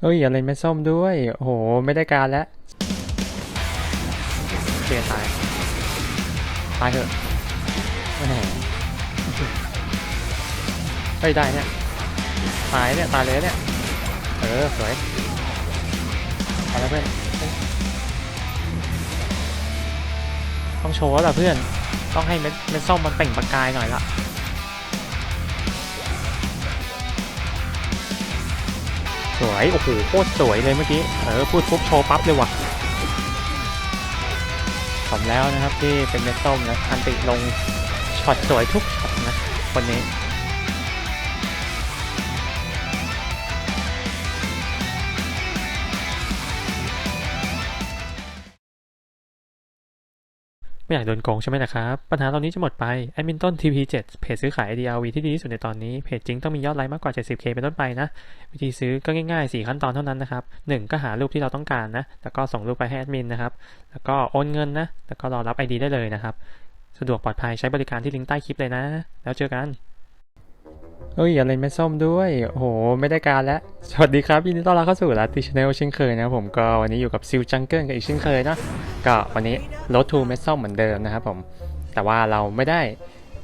เอ้ยอย่าเล่นแม่ส้มด้วยโอ้โห ไม่ได้การแล้วเปลี่ยตาย ตายเถอะแหมเฮ้ยได้เนี่ย ตายเนี่ย ตายเลยเนี่ย เออ สวยไปแล้วเพื่อนต้องโชว์แล้วล่ะเพื่อน ต้องให้เม็ดเม็ดส้มมันเปล่งประกายหน่อยละ สวย โอ้โหโคตรสวยเลยเมื่อกี้ เออ พูดปุ๊บโชว์ปั๊บเลยว่ะสมแล้วนะครับที่เป็นเม็ดส้มนะ อันติลงช็อตสวยทุกช็อตนะ คนนี้ ไม่อยากโดนโกงใช่ไหมนะครับ ปัญหาตอนนี้จะหมดไปแอดมินต้น TP7 เพจซื้อขาย DRV ที่ดีที่สุดในตอนนี้ เพจจริงต้องมียอดไลค์มากกว่า 70k เป็นต้นไปนะ วิธีซื้อก็ง่ายๆ 4 ขั้นตอนเท่านั้นนะครับ 1 ก็หารูปที่เราต้องการนะ แล้วก็ส่งรูปไปให้แอดมินนะครับ แล้วก็โอนเงินนะ แล้วก็รอรับ ID ได้เลยนะครับ สะดวกปลอดภัยใช้บริการที่ลิงก์ใต้คลิปเลยนะ แล้วเจอกัน เอ้ยอย่าเล่นแม่ส้มด้วย โอ้โห ไม่ได้การแล้ว สวัสดีครับยินดีต้อนรับเข้าสู่ลัตติชแนลเช่นเคยนะผมก็วันนี้อยู่กับซิลจังเกิลกันอีกเช่นเคยเนาะก็วันนี้รถทูเมส้มเหมือนเดิมนะครับผม แต่ว่าเราไม่ได้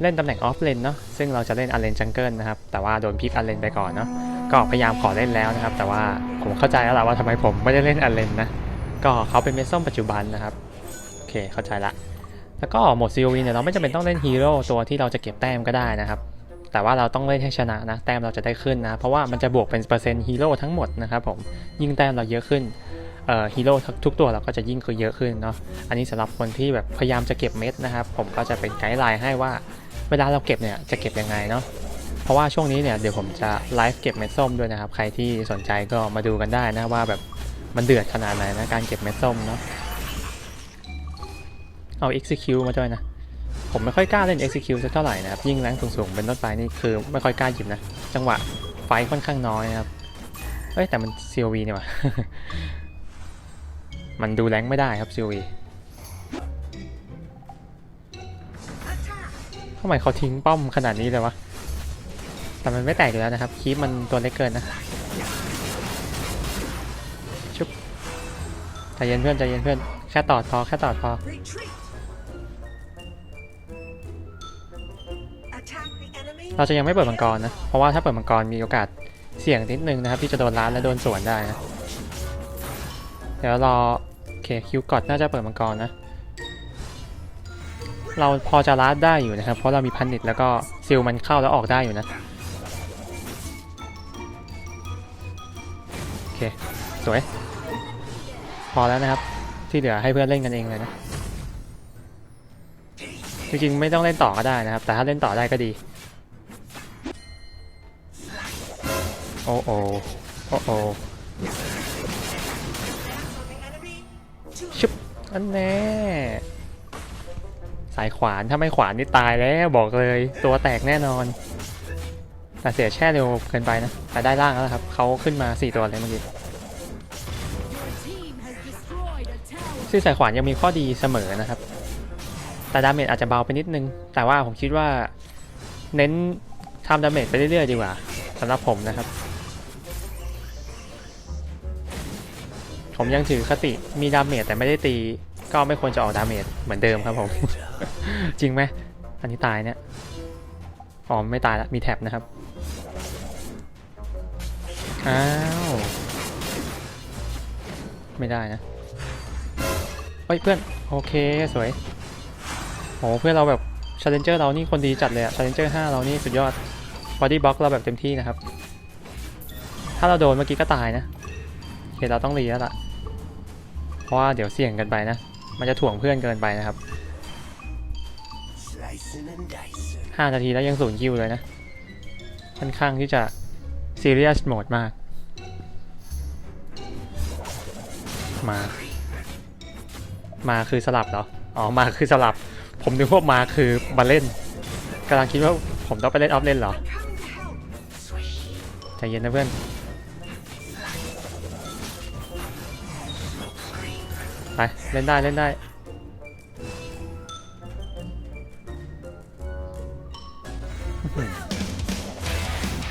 เล่นตำแหน่งออฟเลนเนาะซึ่งเราจะเล่นอันเลนจังเกิลนะครับ แต่ว่าโดนพิกอันเลนไปก่อนเนาะก็พยายามขอเล่นแล้วนะครับ แต่ว่าผมเข้าใจแล้วล่ะว่าทำไมผมไม่ได้เล่นอันเลนนะก็เขาเป็นเมส้มปัจจุบันนะครับโอเคเข้าใจละแล้วก็โหมด COV เนี่ยเราไม่จำเป็นต้องเล่นฮีโร่ตัวที่เราจะเก็บแต้มก็ได้นะครับ แต่ว่าเราต้องเล่นให้ชนะนะ แต้มเราจะได้ขึ้นนะ เพราะว่ามันจะบวกเป็นเปอร์เซ็นต์ฮีโร่ทั้งหมดนะครับผม ยิ่งแต้มเราเยอะขึ้นเอ่อฮีโร่ทุกตัวเราก็จะยิ่งคือเยอะขึ้นเนาะ อันนี้สำหรับคนที่แบบพยายามจะเก็บเม็ดนะครับ ผมก็จะเป็นไกด์ไลน์ให้ว่า เวลาเราเก็บเนี่ยจะเก็บยังไงเนาะ เพราะว่าช่วงนี้เนี่ยเดี๋ยวผมจะไลฟ์เก็บเม็ดส้มด้วยนะครับ ใครที่สนใจก็มาดูกันได้นะว่าแบบมันเดือดขนาดไหนนะการเก็บเม็ดส้มเนาะ เอา execute มาด้วยนะ ผมไม่ค่อยกล้าเล่น execute สักเท่าไหร่นะครับ ยิ่งแรงสูงๆเป็นต้นไปนี่คือไม่ค่อยกล้าหยิบนะ จังหวะไฟค่อนข้างน้อยนะครับ เอ้ยแต่มัน COV เนี่ยว่ะ มันดูแรงไม่ได้ครับ COV ทำไมเขาทิ้งป้อมขนาดนี้เลยวะ แต่มันไม่แตกอยู่แล้วนะครับ คีปมันตัวเล็กเกินนะชุบใจเย็นเพื่อนใจเย็นเพื่อน แค่ต่อดพอแค่ต่อดพอ เราจะยังไม่เปิดมังกรนะ เพราะว่าถ้าเปิดมังกรมีโอกาสเสี่ยงนิดนึงนะครับ ที่จะโดนล้านและโดนสวนได้นะเดี๋ยวรอโอเคคิวกอดน่าจะเปิดมังกรนะ เราพอจะล้านได้อยู่นะครับ เพราะเรามีพันนิตแล้วก็ซิลมันเข้าแล้วออกได้อยู่นะโอเคสวย พอแล้วนะครับ ที่เหลือให้เพื่อนเล่นกันเองเลยนะจริงๆไม่ต้องเล่นต่อก็ได้นะครับ แต่ถ้าเล่นต่อได้ก็ดี โอ้โอโอ้โหชุบอันแน่สายขวานถ้าไม่ขวานนี่ตายแล้วบอกเลยตัวแตกแน่นอน แต่เสียแช่เร็วเกินไปนะแต่ได้ล่างแล้วครับเขาขึ้นมา 4 ตัวเลยเมื่อกี้ซึ่งสายขวานยังมีข้อดีเสมอนะครับ แต่ดาเมจอาจจะเบาไปนิดนึง แต่ว่าผมคิดว่า เน้นทำดาเมจไปเรื่อยๆดีกว่าสำหรับผมนะครับ ผมยังถือคติมีดาเมจแต่ไม่ได้ตี ก็ไม่ควรจะออกดาเมจเหมือนเดิมครับผม จริงไหมอันนี้ตายเนี่ยอ๋อไม่ตายล้วมีแท็บนะครับอ้าวไม่ได้นะเฮ้ยเพื่อนโอเคสวยโหเพื่อนเราแบบ Challenger เรานี่คนดีจัดเลยอะ Challenger 5เรานี่สุดยอด Body Block เราแบบเต็มที่นะครับ ถ้าเราโดนเมื่อกี้ก็ตายนะโอเคเราต้องรีแล้วล่ะ เพราะว่าเดี๋ยวเสี่ยงกันไปนะ มันจะถ่วงเพื่อนเกินไปนะครับ slicing and dicing. 5นาทีแล้วยังศูนย์คิวเลยนะ ค่อนข้างที่จะ Serious Mode มาก มา มาคือสลับเหรอ อ๋อ มาคือสลับ ผมนึกว่ามาคือมาเล่นกำลังคิดว่าผมต้องไปเล่นออฟเล่นเหรอ ใจเย็นนะเพื่อน ไป เล่นได้ เล่นได้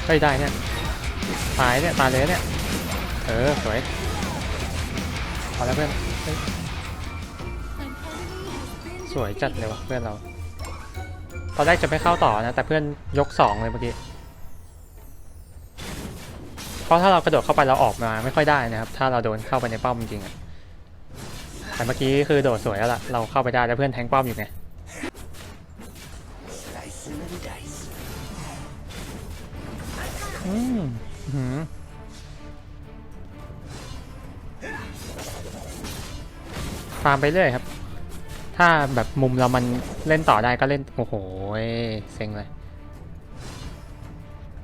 เฮ้ยได้เนี่ย ตายเนี่ย ตายเลยเนี่ย เออ สวยพอแล้วเพื่อน สวยจัดเลยวะเพื่อนเรา ตอนแรกจะไม่เข้าต่อนะ แต่เพื่อนยกสองเลยเมื่อกี้ เพราะถ้าเรากระโดดเข้าไปเราออกมาไม่ค่อยได้นะครับ ถ้าเราโดนเข้าไปในป้อมจริงๆอะ แต่เมื่อกี้คือโดดสวยแล้วล่ะ เราเข้าไปได้แล้วเพื่อนแทงป้อมอยู่ไง อืมหือฟาร์มไปเรื่อยครับ ถ้าแบบมุมเรามันเล่นต่อได้ก็เล่น โอ้โหเซ็งเลย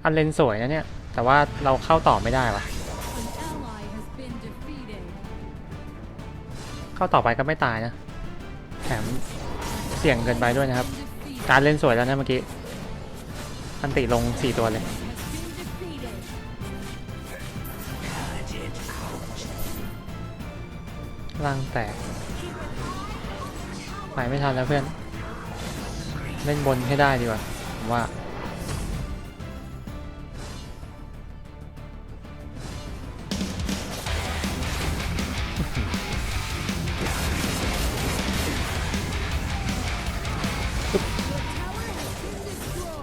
อันเลนสวยนะเนี่ย แต่ว่าเราเข้าต่อไม่ได้วะ เข้าต่อไปก็ไม่ตายนะ แถมเสี่ยงเกินไปด้วยนะครับ การเล่นสวยแล้วนะเมื่อกี้อันติลง 4 ตัวเลยร่างแตกไปไม่ทันแล้วเพื่อน เล่นบนให้ได้ดีกว่าผมว่า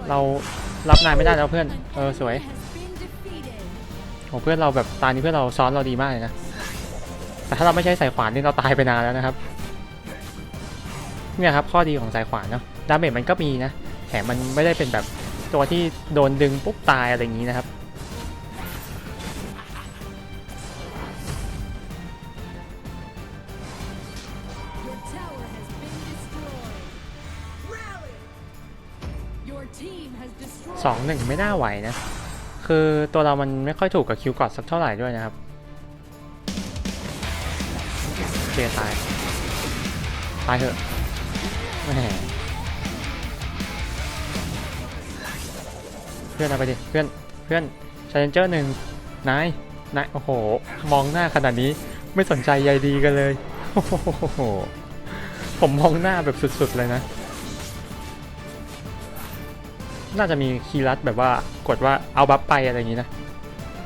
เรารับนายไม่ได้แล้วเพื่อน เออสวยโอ้เพื่อนเราแบบตานี้เพื่อนเราซ้อนเราดีมากเลยนะ แต่ถ้าเราไม่ใช้สายขวานนี่เราตายไปนานแล้วนะครับ เนี่ยครับข้อดีของสายขวานเนาะ ดาเมจมันก็มีนะ แถมมันไม่ได้เป็นแบบตัวที่โดนดึงปุ๊บตายอะไรอย่างนี้นะครับ สองหนึ่งไม่น่าไหวนะ คือตัวเรามันไม่ค่อยถูกกับคิวกอดสักเท่าไหร่ด้วยนะครับเคลียตาย ตายเถอะแหมเพื่อนเอาไปดิ เพื่อน เพื่อนชาเลนเจอร์หนึ่งนาย นาย โอ้โห มองหน้าขนาดนี้ไม่สนใจใยดีกันเลย โอ้โห ผมมองหน้าแบบสุดๆเลยนะ น่าจะมีคีย์ลัดแบบว่ากดว่าเอาบัฟไปอะไรอย่างนี้นะ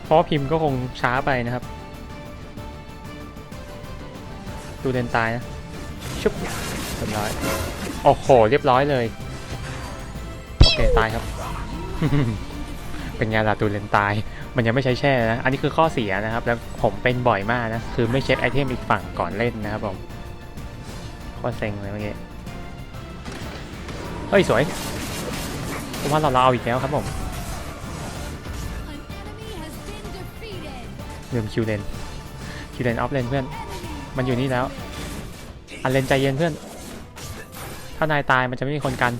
เพราะพิมพ์ก็คงช้าไปนะครับ ดูเดนตายนะ ชุบเรียบร้อย โอ้โห เรียบร้อยเลย โอเค ตายครับ เป็นไงล่ะตูเลนตาย มันยังไม่ใช้แช่นะ อันนี้คือข้อเสียนะครับ แล้วผมเป็นบ่อยมากนะ คือไม่เช็คไอเทมอีกฝั่งก่อนเล่นนะครับผมโคตรเซ็งเลยเมื่อกี้ เฮ้ย สวย ผมว่าเราเราเอาอีกแล้วครับผมลืมคิวเลนคิวเลนออฟเลนเพื่อน มันอยู่นี่แล้ว อันเลนใจเย็นเพื่อน ถ้านายตายมันจะไม่มีคนกัน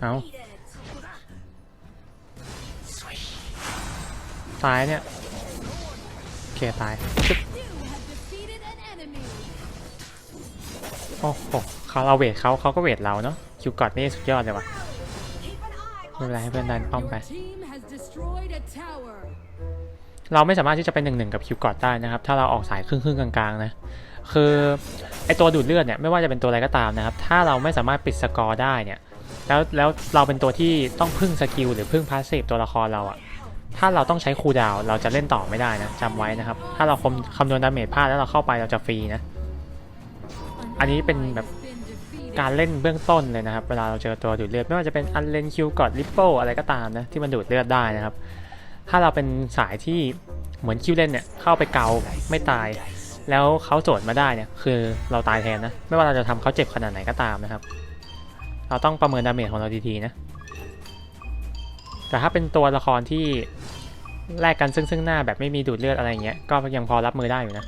เอาตายเนี่ยโอเคตายโอ้โหเขาเราเวทเขาเขาก็เวทเราเนาะ คิวกอดนี่สุดยอดเลยว่ะไม่เป็นไรให้เพื่อนดันป้อมไป เราไม่สามารถที่จะเป็นหนึ่งหนึ่งกับคิวกอดได้นะครับ ถ้าเราออกสายครึ่งครึ่งกลางๆนะ คือไอตัวดูดเลือดเนี่ยไม่ว่าจะเป็นตัวอะไรก็ตามนะครับ ถ้าเราไม่สามารถปิดสกอร์ได้เนี่ย แล้วแล้วเราเป็นตัวที่ต้องพึ่งสกิลหรือพึ่งพาสซีฟตัวละครเราอะถ้าเราต้องใช้คูดาวเราจะเล่นต่อไม่ได้นะจำไว้นะครับ ถ้าเราคำนวณดาเมจพลาดแล้วเราเข้าไปเราจะฟรีนะ อันนี้เป็นแบบ การเล่นเบื้องต้นเลยนะครับ เวลาเราเจอตัวดูดเลือด ไม่ว่าจะเป็นอันเลนคิวกอดริปเปิลอะไรก็ตามนะที่มันดูดเลือดได้นะครับ ถ้าเราเป็นสายที่เหมือนคิวเล่นเนี่ยเข้าไปเกาไม่ตาย แล้วเขาโจทย์มาได้เนี่ยคือเราตายแทนนะ ไม่ว่าเราจะทำเขาเจ็บขนาดไหนก็ตามนะครับ เราต้องประเมินดาเมจของเราดีๆนะ แต่ถ้าเป็นตัวละครที่แลกกันซึ่งซึ่งหน้าแบบไม่มีดูดเลือดอะไรเงี้ยก็ยังพอรับมือได้อยู่นะ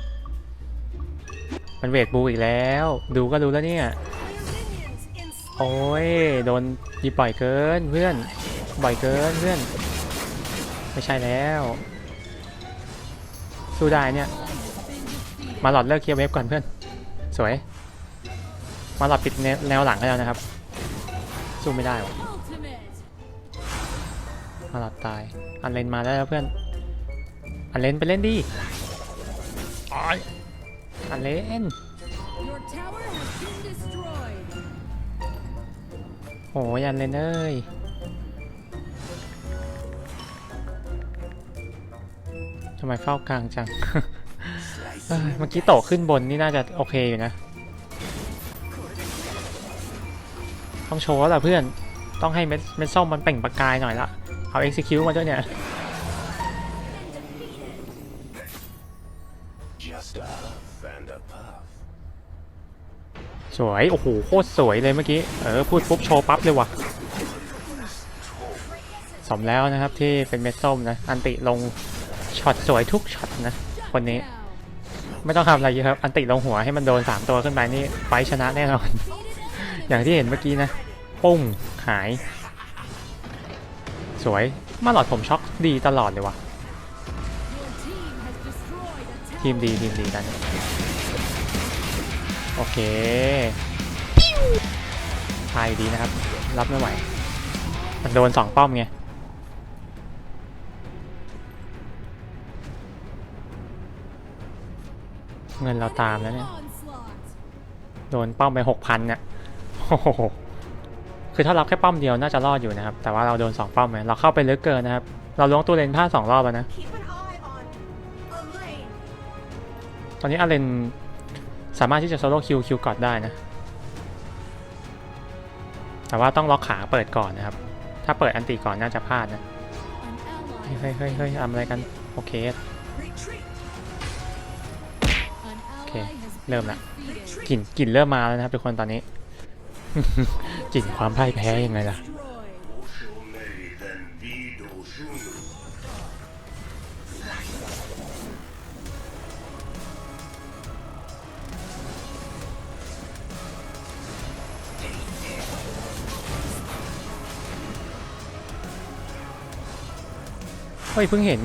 มันเวทบูอีกแล้ว ดูก็รู้แล้วเนี่ย โอ้ยโดนยิบบ่อยเกินเพื่อนบ่อยเกินเพื่อน ไม่ใช่แล้ว สู้ได้เนี่ย มาหลอดเลิกเคลียร์เวฟก่อนเพื่อน สวย มาหลอดปิดแนวแนวหลังให้แล้วนะครับ สู้ไม่ได้วะ Ultimate. มาหลอดตาย อันเลนมาได้แล้วเพื่อน อันเลนไปเล่นดิอ้ายอันเลน โอ้ยันเลนเอ้ยทำไมเฝ้ากลางจัง เมื่อกี้โตขึ้นบนนี่น่าจะโอเคอยู่นะ ต้องโชว์แล้วล่ะเพื่อน ต้องให้เม็ดเม็ดส้มมันเปล่งประกายหน่อยละ เอา execute มาด้วยเนี่ย Just a Vanderpuff. สวย โอ้โห โคตรสวยเลยเมื่อกี้ เออ พูดปุ๊บโชว์ปั๊บเลยว่ะ สมแล้วนะครับที่เป็นเม็ดส้มนะ อันติลงช็อตสวยทุกช็อตนะ คนนี้ ไม่ต้องทำอะไรเยอะครับ อันติลงหัวให้มันโดน 3 ตัวขึ้นไปนี่ไฟชนะแน่นอน อย่างที่เห็นเมื่อกี้นะปุ้งหาย สวย มาหลอดผมช็อกดีตลอดเลยว่ะ ทีมดีทีมดีกัน โอเคทายดีนะครับ รับไม่ไหวมันโดนสองป้อมไงเงินเราตามแล้วเนี่ย โดนป้อมไปหกพันเนี่ยโอ้โหคือถ้าเราแค่ป้อมเดียวน่าจะรอดอยู่นะครับ แต่ว่าเราโดนสองป้อมไงเราเข้าไปลึกเกินนะครับ เราล้วงตัวเลนพลาดสองรอบแล้วนะ ตอนนี้อาเลน สามารถที่จะโซโล่คิวคิวกอดได้นะ แต่ว่าต้องล็อกขาเปิดก่อนนะครับ ถ้าเปิดอันติก่อนน่าจะพลาดนะ เฮ้ยเฮ้ยเฮ้ยทำอะไรกัน โอเค Retreat. An Okay, ally has เริ่มละกลิ่นกลิ่นเริ่มมาแล้วนะครับทุกคนตอนนี้ กลิ่นความพ่ายแพ้ยังไงล่ะ ฮ้ยเพิ่งเห็น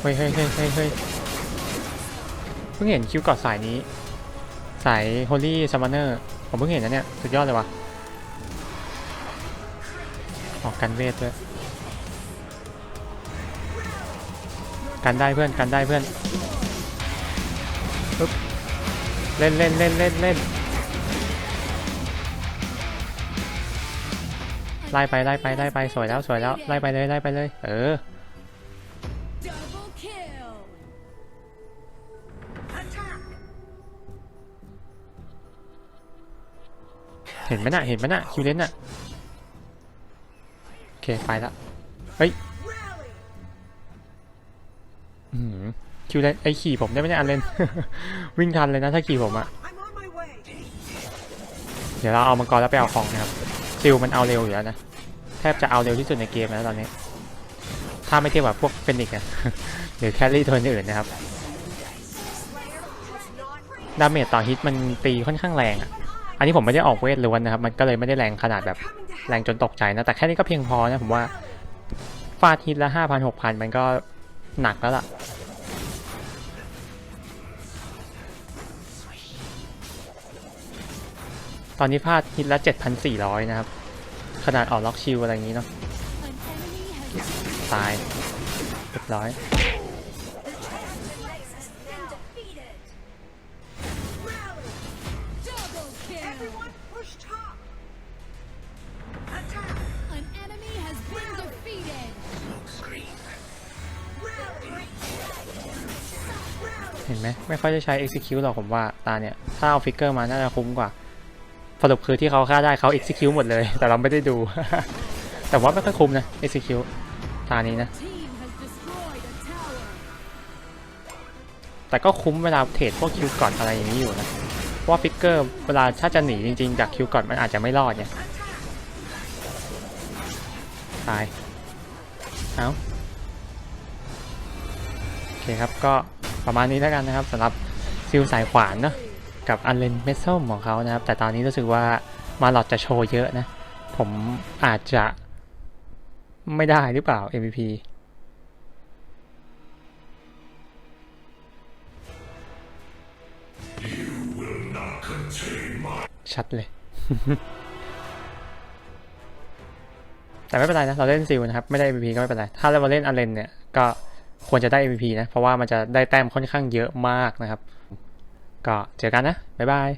เฮ้ยเฮ้ยเฮ้ยเฮ้ยเพิ่งเห็นคิวกอดสายนี้ สาย Holy Summoner ผมเพิ่งเห็นนะเนี่ย สุดยอดเลยว่ะออกกันเวทด้วยกันได้เพื่อนกันได้เพื่อนปึ๊บเล่นเล่นเล่นเล่นเล่นไล่ไปไล่ไปไล่ไปสวยแล้วสวยแล้วไล่ไปเลยไล่ไปเลย เออ ห็นไหมน่ะเห็นไหมน่ะคิวเลนน่ะโอเคไปละเฮ้ยอื้อหือคิวเลนไอขี่ผมได้ไหมเนี่ยอันเลนวิ่งทันเลยนะถ้าขี่ผมอะเดี๋ยวเราเอามังกรแล้วไปเอาของนะครับซิลมันเอาเร็วอยู่แล้วนะแทบจะเอาเร็วที่สุดในเกมแล้วตอนนี้ ถ้าไม่เทียบกับพวกเฟนิกซ์อะหรือแคลรี่ตัวอื่นนะครับดาเมจต่อฮิตมันตีค่อนข้างแรงอะ อันนี้ผมไม่ได้ออกเวทล้วนนะครับ มันก็เลยไม่ได้แรงขนาดแบบแรงจนตกใจนะ แต่แค่นี้ก็เพียงพอนะผมว่าฟาดฮิตละห้าพันหกพันมันก็หนักแล้วล่ะ ตอนนี้พลาดฮิตละเจ็ดพันสี่ร้อยนะครับ ขนาดออกล็อกชิลอะไรอย่างนี้เนาะ ตายเรียบร้อย Everyone push top. Attack. An enemy has been defeated. Rally. Rally. เห็นไหมไม่ค่อยได้ใช้ execute หรอกผมว่าตาเนี่ย ถ้าเอาฟิกเกอร์มาน่าจะคุ้มกว่าสรุปคือที่เขาฆ่าได้เขา execute หมดเลย แต่เราไม่ได้ดู แต่ว่าไม่ค่อยคุ้มนะ execute ตานี้นะ Team has destroyed a tower. แต่ก็คุ้มเวลาเทรดพวกคิวก่อนอะไรอย่างนี้อยู่นะ เพราะว่าฟิกเกอร์เวลาถ้าจะหนีจริงๆ จากคิวก่อนมันอาจจะไม่รอดเนี่ยตายเอาโอเคครับก็ประมาณนี้แล้วกันนะครับสำหรับซิลสายขวานเนอะกับอันเลนเมทัลของเขานะครับ แต่ตอนนี้รู้สึกว่ามาหลอดจะโชว์เยอะนะ ผมอาจจะไม่ได้หรือเปล่า MVP ชัดเลย แต่ไม่เป็นไรนะ เราเล่นซิลนะครับ ไม่ได้ MVP ก็ไม่เป็นไร ถ้าเราเล่นอาเลนเนี่ย ก็ควรจะได้ MVP นะ เพราะว่ามันจะได้แต้มค่อนข้างเยอะมากนะครับ ก็เจอกันนะ บ๊ายบาย